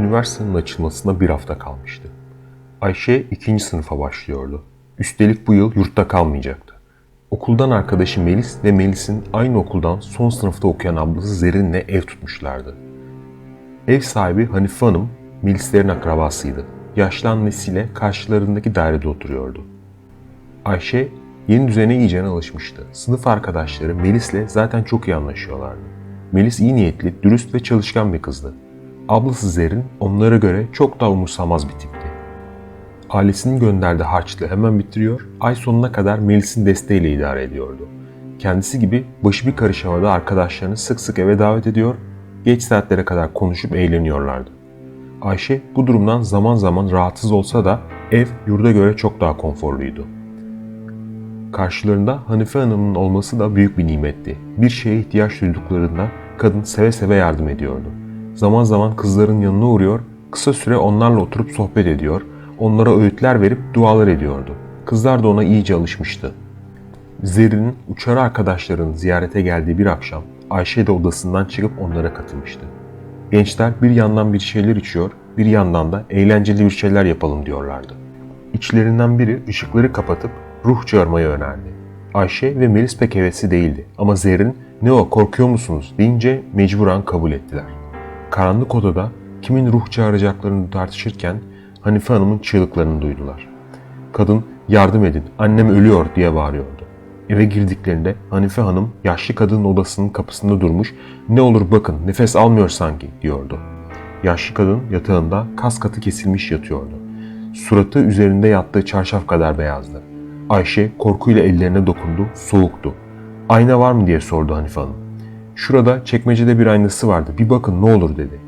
üniversitenin açılmasına bir hafta kalmıştı. Ayşe ikinci sınıfa başlıyordu. Üstelik bu yıl yurtta kalmayacaktı. Okuldan arkadaşı Melis ve Melis'in aynı okuldan son sınıfta okuyan ablası Zerrin'le ev tutmuşlardı. Ev sahibi Hanife Hanım, Melislerin akrabasıydı. Yaşlı annesiyle karşılarındaki dairede oturuyordu. Ayşe yeni düzene iyice alışmıştı. Sınıf arkadaşları Melis'le zaten çok iyi anlaşıyorlardı. Melis iyi niyetli, dürüst ve çalışkan bir kızdı. Ablası Zerrin onlara göre çok daha umursamaz bir tipti. Ailesinin gönderdiği harçlığı hemen bitiriyor, ay sonuna kadar Melis'in desteğiyle idare ediyordu. Kendisi gibi başı bir karış havada arkadaşlarını sık sık eve davet ediyor, geç saatlere kadar konuşup eğleniyorlardı. Ayşe bu durumdan zaman zaman rahatsız olsa da ev yurda göre çok daha konforluydu. Karşılarında Hanife Hanım'ın olması da büyük bir nimetti. Bir şeye ihtiyaç duyduklarında kadın seve seve yardım ediyordu. Zaman zaman kızların yanına uğruyor, kısa süre onlarla oturup sohbet ediyor, onlara öğütler verip dualar ediyordu. Kızlar da ona iyice alışmıştı. Zerrin'in uçarı arkadaşlarının ziyarete geldiği bir akşam Ayşe de odasından çıkıp onlara katılmıştı. Gençler bir yandan bir şeyler içiyor, bir yandan da eğlenceli bir şeyler yapalım diyorlardı. İçlerinden biri ışıkları kapatıp ruh çağırmayı önerdi. Ayşe ve Melis pek hevesli değildi ama Zerrin ne o korkuyor musunuz deyince mecburen kabul ettiler. Karanlık odada kimin ruh çağıracaklarını tartışırken Hanife Hanım'ın çığlıklarını duydular. Kadın yardım edin annem ölüyor diye bağırıyordu. Eve girdiklerinde Hanife Hanım yaşlı kadının odasının kapısında durmuş ne olur bakın nefes almıyor sanki diyordu. Yaşlı kadın yatağında kas katı kesilmiş yatıyordu. Suratı üzerinde yattığı çarşaf kadar beyazdı. Ayşe korkuyla ellerine dokundu, soğuktu. Ayna var mı diye sordu Hanife Hanım. Şurada çekmecede bir aynası vardı, bir bakın ne olur dedi.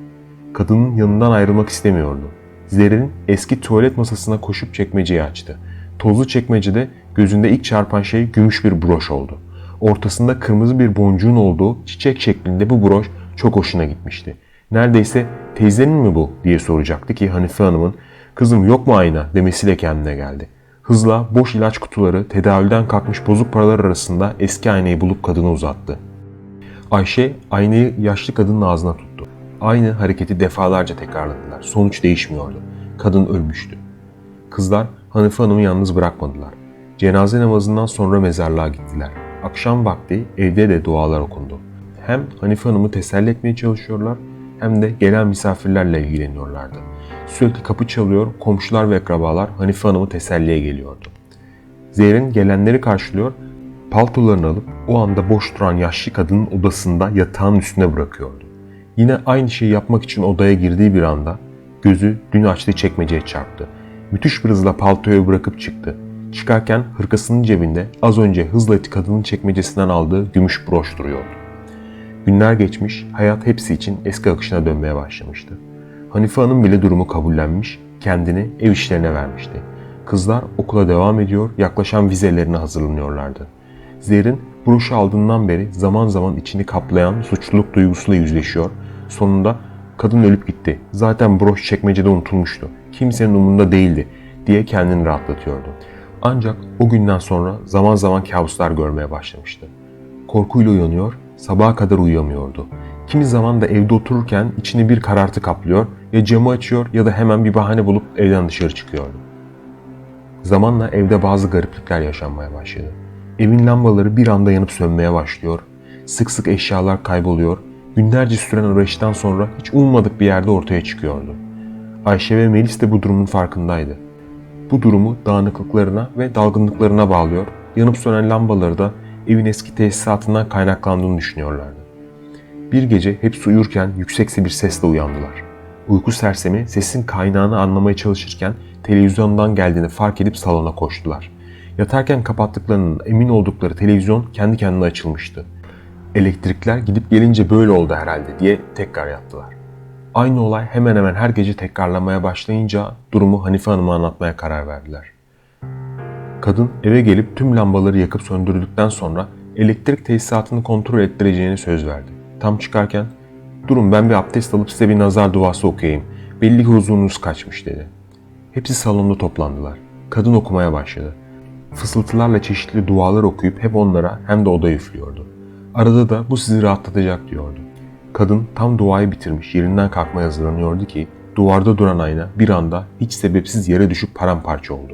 Kadının yanından ayrılmak istemiyordu. Zerrin eski tuvalet masasına koşup çekmeceyi açtı. Tozlu çekmecede gözünde ilk çarpan şey gümüş bir broş oldu. Ortasında kırmızı bir boncuğun olduğu çiçek şeklinde bu broş çok hoşuna gitmişti. Neredeyse teyzenin mi bu diye soracaktı ki Hanife Hanım'ın kızım yok mu ayna demesiyle kendine geldi. Hızla boş ilaç kutuları, tedavülden kalkmış bozuk paralar arasında eski aynayı bulup kadına uzattı. Ayşe aynayı yaşlı kadının ağzına tuttu. Aynı hareketi defalarca tekrarladılar. Sonuç değişmiyordu. Kadın ölmüştü. Kızlar Hanife Hanım'ı yalnız bırakmadılar. Cenaze namazından sonra mezarlığa gittiler. Akşam vakti evde de dualar okundu. Hem Hanife Hanım'ı teselli etmeye çalışıyorlar hem de gelen misafirlerle ilgileniyorlardı. Sürekli kapı çalıyor, komşular ve akrabalar Hanife Hanım'ı teselliye geliyordu. Zehrin gelenleri karşılıyor, paltolarını alıp o anda boş duran yaşlı kadının odasında yatağın üstüne bırakıyordu. Yine aynı şeyi yapmak için odaya girdiği bir anda gözü dün açtığı çekmeceye çarptı. Müthiş bir hızla paltoyu bırakıp çıktı. Çıkarken hırkasının cebinde az önce hızla kadının çekmecesinden aldığı gümüş broş duruyordu. Günler geçmiş, hayat hepsi için eski akışına dönmeye başlamıştı. Hanife Hanım bile durumu kabullenmiş, kendini ev işlerine vermişti. Kızlar okula devam ediyor, yaklaşan vizelerine hazırlanıyorlardı. Zerrin broşu aldığından beri zaman zaman içini kaplayan suçluluk duygusuyla yüzleşiyor. Sonunda kadın ölüp gitti. Zaten broş çekmecede unutulmuştu. Kimsenin umurunda değildi diye kendini rahatlatıyordu. Ancak o günden sonra zaman zaman kabuslar görmeye başlamıştı. Korkuyla uyanıyor, sabaha kadar uyuyamıyordu. Kimi zaman da evde otururken içini bir karartı kaplıyor, ya camı açıyor ya da hemen bir bahane bulup evden dışarı çıkıyordu. Zamanla evde bazı gariplikler yaşanmaya başladı. Evin lambaları bir anda yanıp sönmeye başlıyor, sık sık eşyalar kayboluyor, günlerce süren arayıştan sonra hiç ummadık bir yerde ortaya çıkıyordu. Ayşe ve Melis de bu durumun farkındaydı. Bu durumu dağınıklıklarına ve dalgınlıklarına bağlıyor, yanıp sönen lambaları da evin eski tesisatından kaynaklandığını düşünüyorlardı. Bir gece hepsi uyurken yüksekse bir sesle uyandılar. Uyku sersemi sesin kaynağını anlamaya çalışırken televizyondan geldiğini fark edip salona koştular. Yatarken kapattıklarının emin oldukları televizyon kendi kendine açılmıştı. Elektrikler gidip gelince böyle oldu herhalde diye tekrar yattılar. Aynı olay hemen hemen her gece tekrarlamaya başlayınca durumu Hanife Hanım'a anlatmaya karar verdiler. Kadın eve gelip tüm lambaları yakıp söndürdükten sonra elektrik tesisatını kontrol ettireceğini söz verdi. Tam çıkarken durun ben bir abdest alıp size bir nazar duası okuyayım. Belli ki huzurunuz kaçmış dedi. Hepsi salonda toplandılar. Kadın okumaya başladı. Fısıltılarla çeşitli dualar okuyup hep onlara hem de odaya üflüyordu. Arada da bu sizi rahatlatacak diyordu. Kadın tam duayı bitirmiş yerinden kalkmaya hazırlanıyordu ki Duvarda duran ayna bir anda hiç sebepsiz yere düşüp paramparça oldu.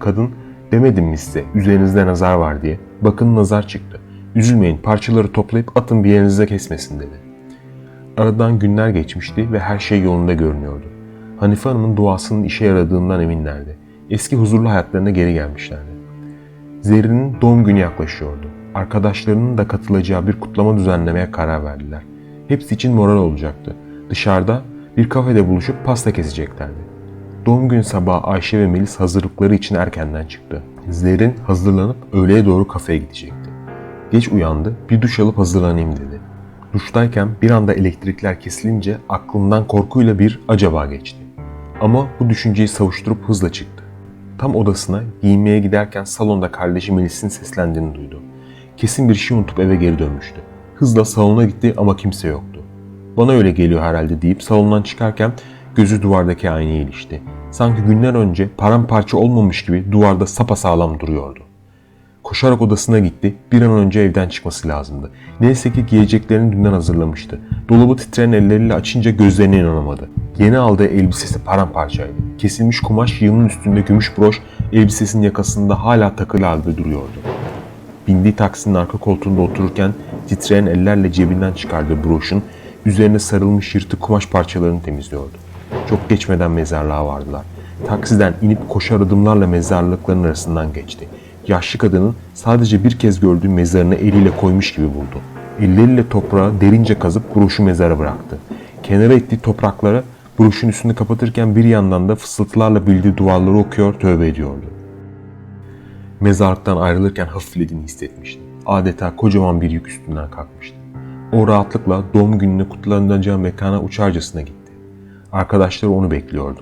Kadın demedim mi size üzerinizde nazar var diye. Bakın nazar çıktı. Üzülmeyin parçaları toplayıp atın bir yerinize kesmesin dedi. Aradan günler geçmişti ve her şey yolunda görünüyordu. Hanife Hanım'ın duasının işe yaradığından eminlerdi. Eski huzurlu hayatlarına geri gelmişlerdi. Zerrin'in doğum günü yaklaşıyordu. Arkadaşlarının da katılacağı bir kutlama düzenlemeye karar verdiler. Hepsi için moral olacaktı. Dışarıda bir kafede buluşup pasta keseceklerdi. Doğum günü sabahı Ayşe ve Melis hazırlıkları için erkenden çıktı. Zerrin hazırlanıp öğleye doğru kafeye gidecekti. Geç uyandı, bir duş alıp hazırlanayım dedi. Duştayken bir anda elektrikler kesilince aklından korkuyla bir acaba geçti. Ama bu düşünceyi savuşturup hızla çıktı. Tam odasına giyinmeye giderken salonda kardeşi Melis'in seslendiğini duydu. Kesin bir şey unutup eve geri dönmüştü. Hızla salona gitti ama kimse yoktu. Bana öyle geliyor herhalde deyip salondan çıkarken gözü duvardaki aynaya ilişti. Sanki günler önce paramparça olmamış gibi duvarda sapasağlam duruyordu. Koşarak odasına gitti. Bir an önce evden çıkması lazımdı. Neyse ki giyeceklerini dünden hazırlamıştı. Dolabı titreyen elleriyle açınca gözlerine inanamadı. Yeni aldığı elbisesi paramparçaydı. Kesilmiş kumaş yığının üstünde gümüş broş elbisesinin yakasında hala takılı halde duruyordu. Bindiği taksinin arka koltuğunda otururken titreyen ellerle cebinden çıkardığı broşun üzerine sarılmış yırtık kumaş parçalarını temizliyordu. Çok geçmeden mezarlığa vardılar. Taksiden inip koşar adımlarla mezarlıkların arasından geçti. Yaşlı kadının sadece bir kez gördüğü mezarını eliyle koymuş gibi buldu. Elleriyle toprağı derince kazıp broşu mezara bıraktı. Kenara ettiği toprakları broşun üstünü kapatırken bir yandan da fısıltılarla bildiği duaları okuyor, tövbe ediyordu. Mezarlıktan ayrılırken hafiflediğini hissetmişti. Adeta kocaman bir yük üstünden kalkmıştı. O rahatlıkla doğum gününü kutlanacağı mekana uçarcasına gitti. Arkadaşları onu bekliyordu.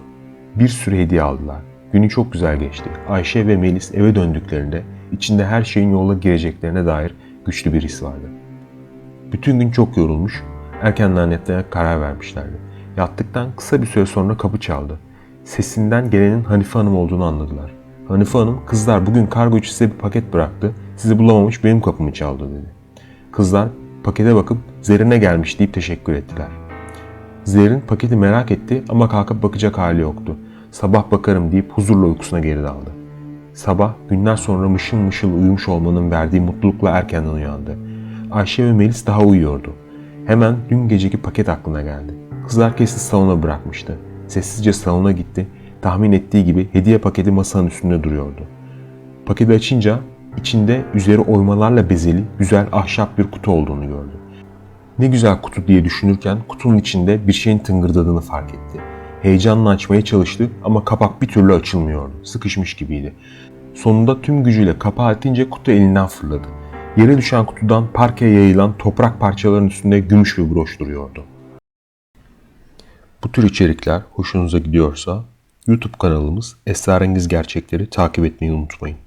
Bir sürü hediye aldılar. Günü çok güzel geçti. Ayşe ve Melis eve döndüklerinde içinde her şeyin yola gireceklerine dair güçlü bir his vardı. Bütün gün çok yorulmuş, erkenden yatmaya karar vermişlerdi. Yattıktan kısa bir süre sonra kapı çaldı. Sesinden gelenin Hanife Hanım olduğunu anladılar. Hanife Hanım, kızlar bugün kargocu size bir paket bıraktı, sizi bulamamış benim kapımı çaldı dedi. Kızlar pakete bakıp Zerrin'e gelmiş deyip teşekkür ettiler. Zerrin paketi merak etti ama kalkıp bakacak hali yoktu. Sabah bakarım deyip huzurla uykusuna geri daldı. Sabah günler sonra mışıl mışıl uyumuş olmanın verdiği mutlulukla erkenden uyandı. Ayşe ve Melis daha uyuyordu. Hemen dün geceki paket aklına geldi. Kızlar kesin salona bırakmıştı. Sessizce salona gitti. Tahmin ettiği gibi hediye paketi masanın üstünde duruyordu. Paketi açınca içinde üzeri oymalarla bezeli güzel ahşap bir kutu olduğunu gördü. Ne güzel kutu diye düşünürken kutunun içinde bir şeyin tıngırdadığını fark etti. Heyecanla açmaya çalıştı ama kapak bir türlü açılmıyordu. Sıkışmış gibiydi. Sonunda tüm gücüyle kapağı itince kutu elinden fırladı. Yere düşen kutudan parkeye yayılan toprak parçalarının üstünde gümüş bir broş duruyordu. Bu tür içerikler hoşunuza gidiyorsa YouTube kanalımız Esrarengiz Gerçekleri takip etmeyi unutmayın.